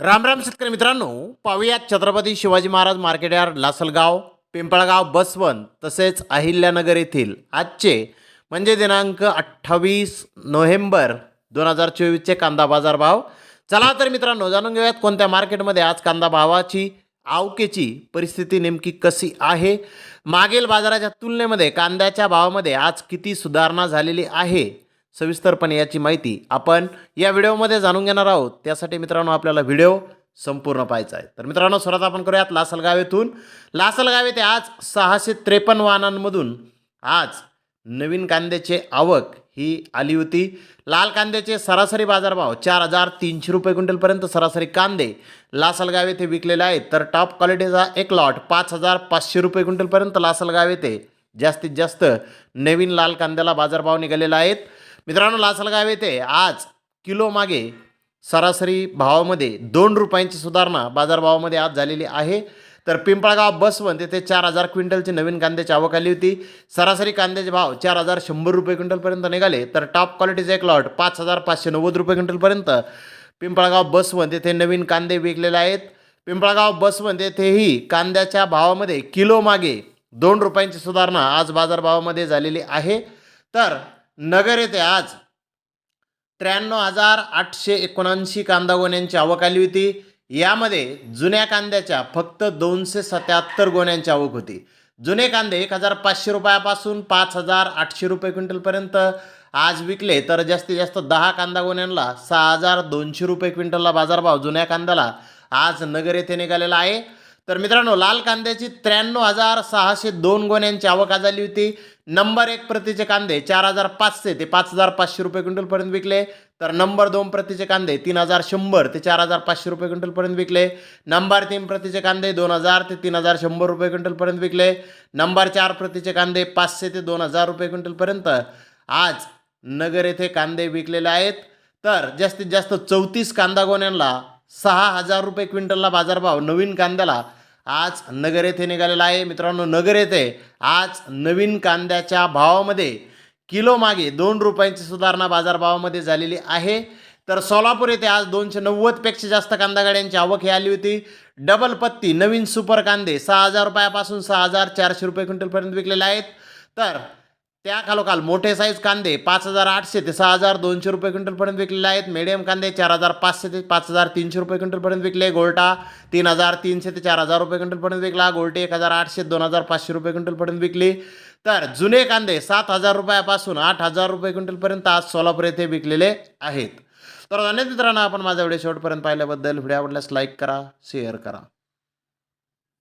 राम राम शेतकरी मित्रांनो पाहुयात छत्रपती शिवाजी महाराज मार्केट यार्ड लासलगाव पिंपळगाव बसवंत तसेच अहिल्यानगर येथील आजचे म्हणजे दिनांक अठ्ठावीस नोव्हेंबर दोन हजार चोवीसचे कांदा बाजार भाव चला तर मित्रांनो जाणून घेऊयात कोणत्या मार्केटमध्ये आज कांदा भावाची आवकेची परिस्थिती नेमकी कशी आहे. मागील बाजाराच्या तुलनेमध्ये कांद्याच्या भावामध्ये आज किती सुधारणा झालेली आहे. सविस्तरपणे याची माहिती आपण या व्हिडिओमध्ये जाणून घेणार आहोत. त्यासाठी मित्रांनो आपल्याला व्हिडिओ संपूर्ण पाहायचा आहे. तर मित्रांनो सुरुवात आपण करूयात लासलगाव येथून. लासलगाव येथे आज सहाशे त्रेपन्न वाहनांमधून आज नवीन कांद्याचे आवक ही आली होती. लाल कांद्याचे सरासरी बाजारभाव चार हजार तीनशे रुपये क्विंटलपर्यंत सरासरी कांदे लासलगाव येथे विकलेले आहेत. तर टॉप क्वालिटीचा एक लॉट पाच हजार पाचशे रुपये क्विंटलपर्यंत लासलगाव येथे जास्तीत जास्त नवीन लाल कांद्याला बाजारभाव निघालेला आहेत मित्रांनो लासलगाव येथे आज किलो मागे सरासरी भावामध्ये दोन रुपयांची सुधारणा बाजारभावामध्ये आज झालेली आहे. तर पिंपळगाव बसवंत येथे चार हजार क्विंटलची नवीन कांद्याची आवक आली होती. सरासरी कांद्याचे भाव चार हजार शंभर रुपये क्विंटलपर्यंत निघाले. तर टॉप क्वालिटीचे एक लॉट पाच हजार पाचशे नव्वद रुपये क्विंटलपर्यंत. पिंपळगाव बसवंत येथे नवीन कांदे विकलेले आहेत. पिंपळगाव बसवंत येथेही कांद्याच्या भावामध्ये किलो मागे दोन रुपयांची सुधारणा आज बाजारभावामध्ये झालेली आहे. तर नगर येथे आज. त्र्याण्णव हजार आठशे एकोणऐंशी कांदा गोण्यांची आवक आली होती. यामध्ये जुन्या कांद्याच्या फक्त दोनशे सत्याहत्तर गोण्यांची आवक होती. जुने कांदे एक हजार पाचशे रुपयापासून पाच हजार आठशे रुपये क्विंटलपर्यंत आज विकले तर जास्तीत जास्त दहा कांदा गोण्यांना सहा हजार दोनशे रुपये क्विंटलला बाजारभाव जुन्या कांद्याला आज नगर येथे निघालेला आहे. तर मित्रांनो लाल कांद्याची त्र्याण्णव हजार सहाशे दोन गोण्यांची आवक आज होती. नंबर एक प्रतीचे कांदे चार हजार पाचशे ते पाच हजार पाचशे रुपये क्विंटलपर्यंत विकले. तर नंबर दोन प्रतीचे कांदे तीन हजार शंभर ते चार हजार पाचशे रुपये क्विंटलपर्यंत विकले. नंबर तीन प्रतीचे कांदे दोन हजार ते तीन हजार शंभर रुपये क्विंटलपर्यंत विकले. नंबर चार प्रतीचे कांदे पाचशे ते दोन हजार रुपये क्विंटलपर्यंत. आज नगर येथे कांदे विकलेले आहेत. तर जास्तीत जास्त चौतीस कांदा गोण्यांना सहा हजार रुपये क्विंटलला बाजारभाव नवीन कांद्याला आज नगर येथे निघालेला आहे. मित्रांनो नगर येथे आज नवीन कांद्याच्या भावामध्ये किलो मागे दोन रुपयांची सुधारणा बाजारभावामध्ये झालेली आहे. तर सोलापूर येथे आज दोनशे नव्वदपेक्षा जास्त कांदा गाड्यांची आवक ही आली होती. डबल पत्ती नवीन सुपर कांदे सहा हजार रुपयापासून सहा हजार चारशे रुपये क्विंटलपर्यंत विकलेले आहेत. तर त्या खालोखाल मोठे साईज कांदे पाच हजार आठशे ते सहा हजार दोनशे रुपये क्विंटलपर्यंत विकलेले आहेत. मिडियम कांदे चार हजार पाचशे ते पाच हजार तीनशे रुपये क्विंटलपर्यंत विकले. गोल्टा तीन हजार तीनशे ते चार हजार रुपये क्विंटलपर्यंत विकला. गोल्टी एक हजार आठशे दोन हजार पाचशे रुपये क्विंटलपर्यंत विकली. तर जुने कांदे सात हजार रुपयापासून आठ हजार रुपये क्विंटलपर्यंत आज सोलापूर येथे विकलेले आहेत. तर अनेक मित्रांनो आपण माझा व्हिडिओ शेवटपर्यंत पाहिल्याबद्दल. व्हिडिओ आवडल्यास लाईक करा शेअर करा.